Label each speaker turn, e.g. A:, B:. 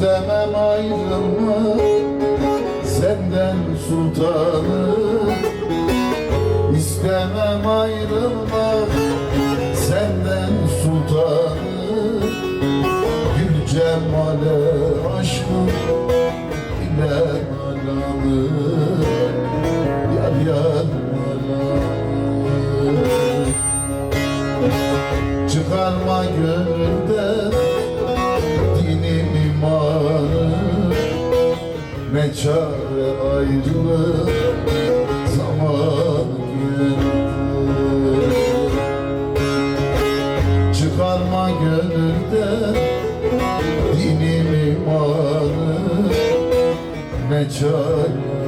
A: İstemem ayrılma senden sultanım. İstemem ayrılma senden sultanım. Gül cemale aşkım ile alalı Yar yar Çıkarma gönülden Ne çare ayrılık zaman Çıkarma gönülden dinim imanı Ne çare